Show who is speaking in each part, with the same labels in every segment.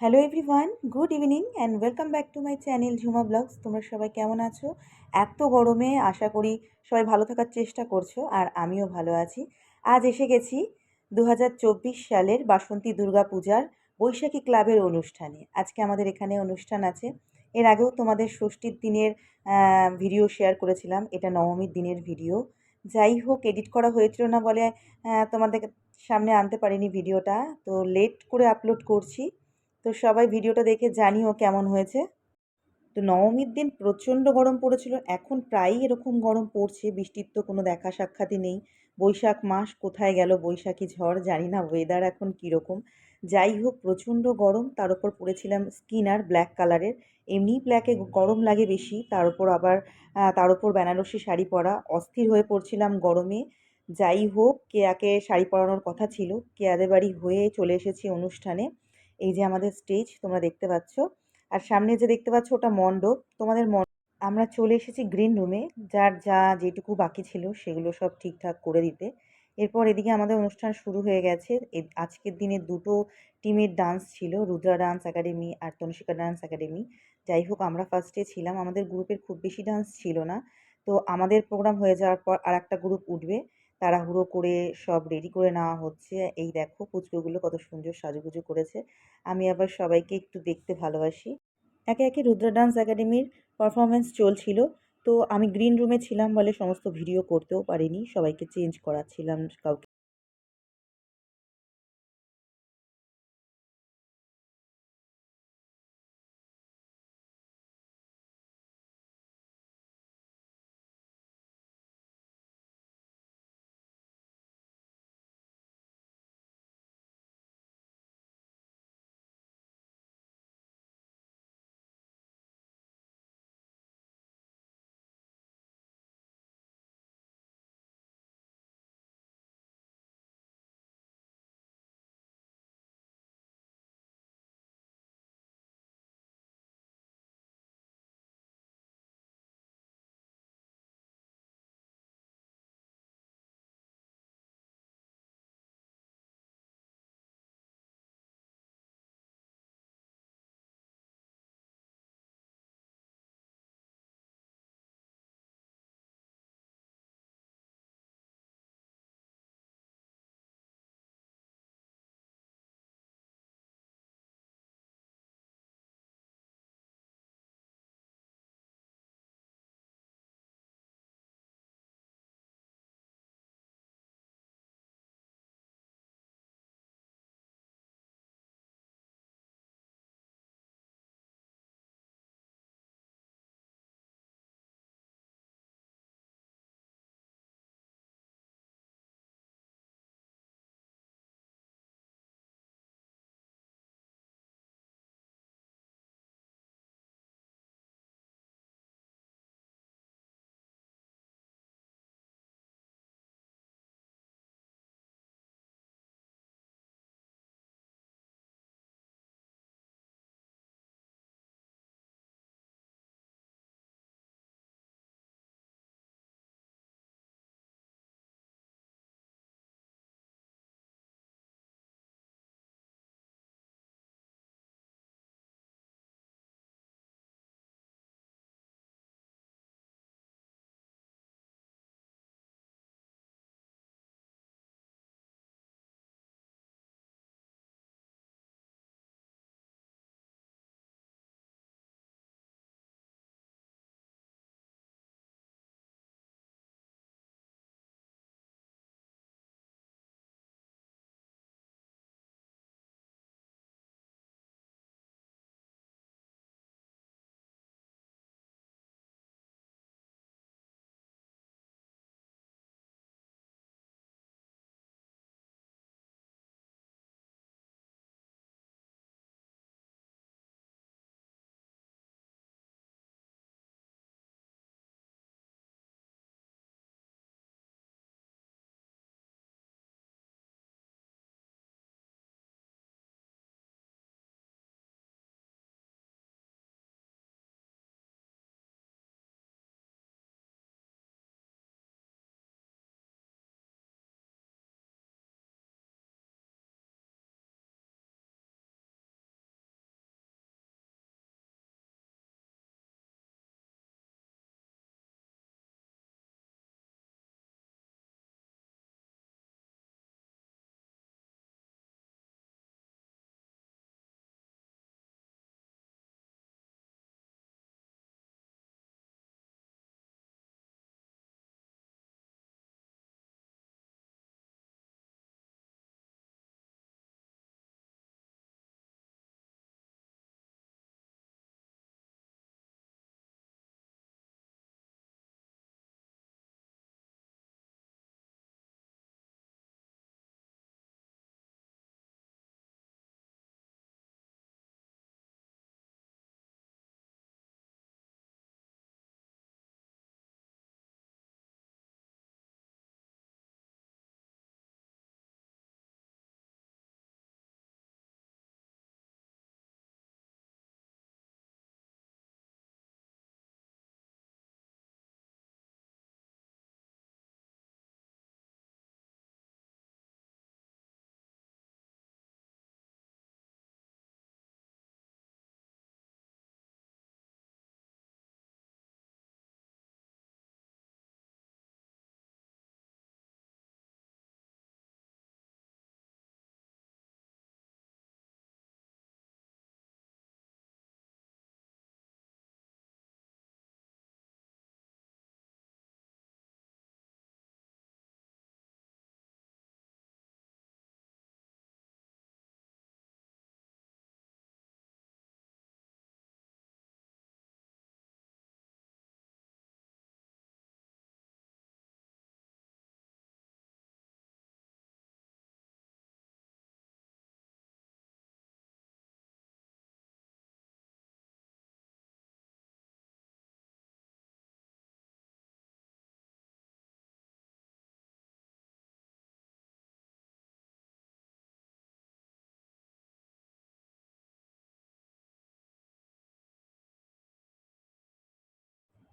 Speaker 1: Hello everyone good evening and welcome back to my channel Jhuma blogs তোমরা সবাই কেমন আছো? এত গরমে আশা করি সবাই ভালো থাকার চেষ্টা করছ আর আমিও ভালো আছি। আজ এসে গেছি দু হাজার চব্বিশ সালের বাসন্তী দুর্গা পূজার বৈশাখী ক্লাবের অনুষ্ঠানে। আজকে আমাদের এখানে অনুষ্ঠান আছে। এর আগেও তোমাদের ষষ্ঠীর দিনের ভিডিও শেয়ার করেছিলাম। এটা নবমীর দিনের ভিডিও যাই হোক এডিট করা হয়েছিল না বলে তোমাদের সামনে আনতে পারিনি ভিডিওটা তো লেট করে আপলোড করছি। তো সবাই ভিডিওটা দেখে জানিও কেমন হয়েছে। তো নবমীর দিন প্রচণ্ড গরম পড়েছিল, এখন প্রায়ই এরকম গরম পড়ছে, বৃষ্টির তো কোনো দেখা সাক্ষাৎই নেই। বৈশাখ মাস কোথায় গেল, বৈশাখী ঝড়, জানি না ওয়েদার এখন কীরকম। যাই হোক, প্রচণ্ড গরম, তার উপর পরেছিলাম স্কিন আর ব্ল্যাক কালারের এমনি ব্ল্যাকে গরম লাগে বেশি, তার উপর আবার তার উপর বেনারসি শাড়ি পরা অস্থির হয়ে পড়ছিলাম গরমে। যাই হোক, কেয়াকে শাড়ি পরানোর কথা ছিল, কেয়াদের বাড়ি হয়ে চলে এসেছি অনুষ্ঠানে। এই যে আমাদের স্টেজ তোমরা দেখতে পাচ্ছ। আর সামনে যে দেখতে পাচ্ছ, ওটা মণ্ডপ। তোমাদের আমরা চলে এসেছি গ্রিন রুমে যার যা যেটুকু বাকি ছিল, সেগুলো সব ঠিকঠাক করে দিতে। এরপর এদিকে আমাদের অনুষ্ঠান শুরু হয়ে গেছে। আজকের দিনে দুটো টিমের ডান্স ছিল, রুদ্রা ডান্স একাডেমি আর তনুশিকা ডান্স একাডেমি যাই হোক, আমরা ফার্স্টে ছিলাম। আমাদের গ্রুপের খুব বেশি ডান্স ছিল না। তো আমাদের প্রোগ্রাম হয়ে যাওয়ার পর আর একটা গ্রুপ উঠবে। তাড়াহুড়ো করে সব রেডি করে নেওয়া হচ্ছে। এই দেখো পুচকুগুলো কত সুন্দর সাজুগুজু করেছে। আমি আবার সবাইকে একটু দেখতে ভালোবাসি। একে একে রুদ্রা ডান্স একাডেমির পারফরমেন্স চলছিল। তো আমি গ্রিন রুমে ছিলাম বলে সমস্ত ভিডিও করতেও পারিনি। সবাইকে চেঞ্জ করাচ্ছিলাম কাউকে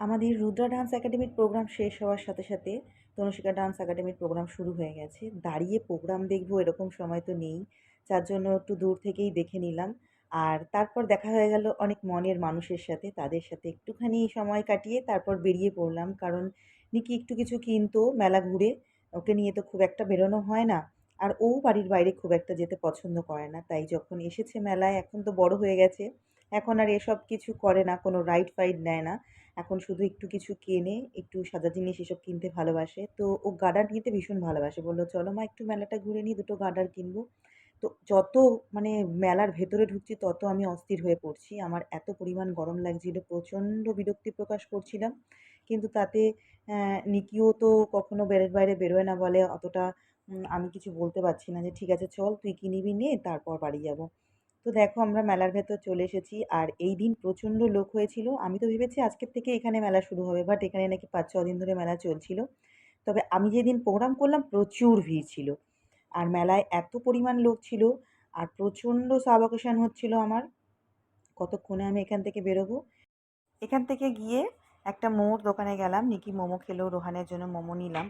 Speaker 1: আমাদের রুদ্রা ডান্স একাডেমির প্রোগ্রাম শেষ হওয়ার সাথে সাথে তনুশিকা ডান্স একাডেমির প্রোগ্রাম শুরু হয়ে গেছে। দাঁড়িয়ে প্রোগ্রাম দেখব এরকম সময় তো নেই, যার জন্য একটু দূর থেকেই দেখে নিলাম। আর তারপর দেখা হয়ে গেল অনেক মনের মানুষের সাথে, তাদের সাথে একটুখানি সময় কাটিয়ে তারপর বেরিয়ে পড়লাম। কারণ নিকি একটু কিছু কিনতো মেলা ঘুরে, ওকে নিয়ে তো খুব একটা বেরোনো হয় না। আর ও বাড়ির বাইরে খুব একটা যেতে পছন্দ করে না। তাই যখন এসেছে মেলায়, এখন তো বড় হয়ে গেছে। এখন আর এসব কিছু করে না, কোনো রাইড ফাইড নেয় না। এখন শুধু একটু কিছু কেনে, একটু সাদা জিনিস এসব কিনতে ভালোবাসে। তো ও গার্ডার নিতে ভীষণ ভালোবাসে। বলল, চলো মা, একটু মেলাটা ঘুরে নিই, দুটো গার্ডার কিনবো। তো যত মানে মেলার ভেতরে ঢুকছি, তত আমি অস্থির হয়ে পড়ছি। আমার এত পরিমাণ গরম লাগছিল, প্রচণ্ড বিরক্তি প্রকাশ করছিলাম। কিন্তু তাতে নিকিও তো কখনো বেড়ের বাইরে বেরোয় না বলে, অতটা আমি কিছু বলতে পারছি না যে, ঠিক আছে, চল, তুই কি নিবি নে, তারপর বাড়ি যাব। তো দেখো আমরা মেলার ভেতর চলে এসেছি আর এই দিন প্রচণ্ড লোক হয়েছিল। আমি তো ভেবেছি আজকের থেকে এখানে মেলা শুরু হবে বাট এখানে নাকি পাঁচ, ছ দিন ধরে মেলা চলছিল। তবে আমি যেদিন প্রোগ্রাম করলাম প্রচুর ভিড় ছিল আর মেলায় এত পরিমাণ লোক ছিল আর প্রচণ্ড সাবকেশন হচ্ছিল আমার। কতক্ষণে আমি এখান থেকে বেরোবো? এখান থেকে গিয়ে একটা মোমোর দোকানে গেলাম, নিকি মোমো খেলো, রোহানের জন্য মোমো নিলাম।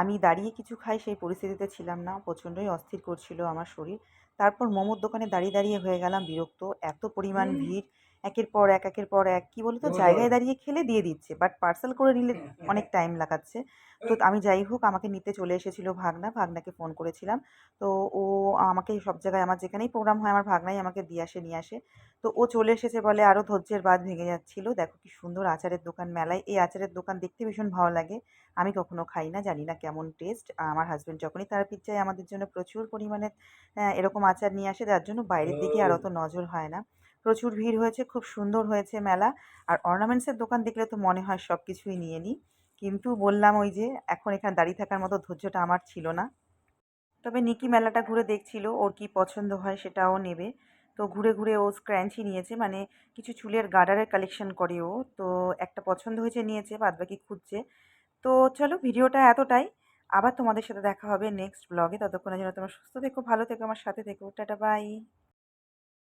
Speaker 1: আমি দাঁড়িয়ে কিছু খাই, সেই পরিস্থিতিতে ছিলাম না, প্রচণ্ডই অস্থির করছিল আমার শরীর। তারপর মোমোর দোকানে দাঁড়িয়ে দাঁড়িয়ে হয়ে গেলাম বিরক্ত। এত পরিমাণ ভিড় একের পর এক একের পর এক কী বলতো জায়গায় দাঁড়িয়ে খেলে দিয়ে দিচ্ছে বাট পার্সেল করে নিলে অনেক টাইম লাগাচ্ছে। তো আমি যাই হোক আমাকে নিতে চলে এসেছিল ভাগনা ভাগনাকে ফোন করেছিলাম। তো ও আমাকে সব জায়গায় আমার যেখানেই প্রোগ্রাম হয় আমার ভাগনাই আমাকে দিয়ে আসে নিয়ে আসে। তো ও চলে এসেছে বলে আরও ধৈর্যের বাদ ভেঙে যাচ্ছিল। দেখো কি সুন্দর আচারের দোকান মেলায়। এই আচারের দোকান দেখতে ভীষণ ভালো লাগে। আমি কখনো খাই না জানি না কেমন টেস্ট আমার হাজব্যান্ড যখনই তার পিজ্জায় আমাদের জন্য প্রচুর পরিমাণে এরকম আচার নিয়ে আসে যার জন্য বাইরের দিকে আর অত নজর হয় না। প্রচুর ভিড় হয়েছে, খুব সুন্দর হয়েছে মেলা। আর অর্নামেন্টসের দোকান দেখলে তো মনে হয় সব কিছুই নিয়ে নিই। কিন্তু বললাম ওই যে এখন এখানে দাঁড়িয়ে থাকার মতো ধৈর্যটা আমার ছিল না। তবে নিকি মেলাটা ঘুরে দেখছিল, ওর কি পছন্দ হয় সেটাও নেবে। তো ঘুরে ঘুরে ও স্ক্র্যাঞ্চি নিয়েছে মানে কিছু চুলের গার্ডারের কালেকশন করে ও। তো একটা পছন্দ হয়েছে নিয়েছে, বাদবাকি খুঁজছে। তো চলো ভিডিওটা এতটাই। আবার তোমাদের সাথে দেখা হবে নেক্সট ব্লগে ততক্ষণের জন্য তোমরা সুস্থ থেকো, ভালো থেকো, আমার সাথে থেকো। Tata bye